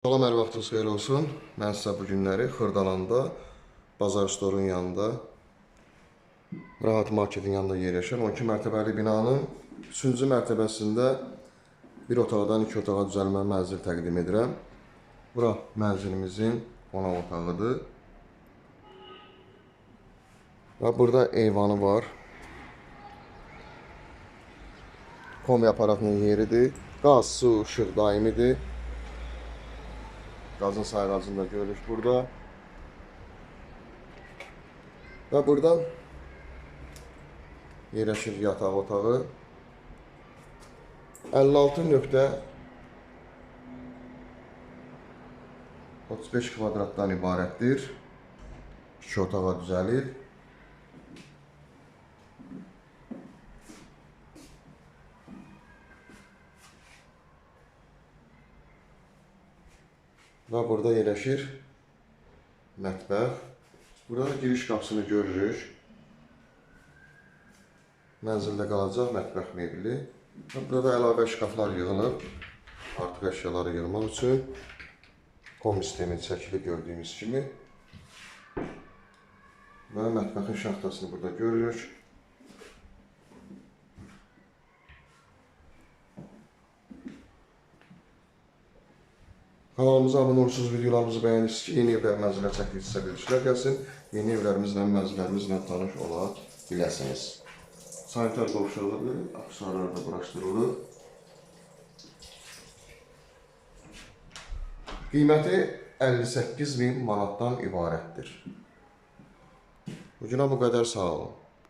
Salam, hər vaxtınız xeyir olsun. Mən sizə bu günləri Xırdalanda, Bazar Storun yanında, Rahat Marketin yanında yerləşən 12 mərtəbəli binanın 3-cü mərtəbəsində bir otaqdan iki otağa düzəlmə mənzil təqdim edirəm. Bura mənzilimizin qonaq otağıdır. Və burada eyvanı var. Kombi aparatının yeridir. Qaz, su, işıq daimidir. Qazın sayğacını da görürük burada. Və buradan yerləşir yataq otağı. 56 nöqtə 35 kvadratdan ibarətdir. İki otağa düzəlir. Və burada yerləşir mətbəx. Burada giriş qapısını görürük. Mənzildə qalacaq mətbəx mebeli. Və burada əlavə şkaflar yığılıb. Artıq əşyaları yığmaq üçün. Kom sistemi çəkili gördüyümüz kimi. Və mətbəxin şaxtasını burada görürük. Kanalımıza abunə olursunuz, videolarımızı bəyənirsiniz ki, yeni evlər mənzilə çəkilirsə bilgisilər gəlsin. Yeni evlərimizlə, mənzillərimizlə tanış ola biləsiniz. Sanitar qovşaları, aksesuarlar da quraşdırılır. Qiyməti 58 min manatdan ibarətdir. Bugünə bu qədər sağ olun.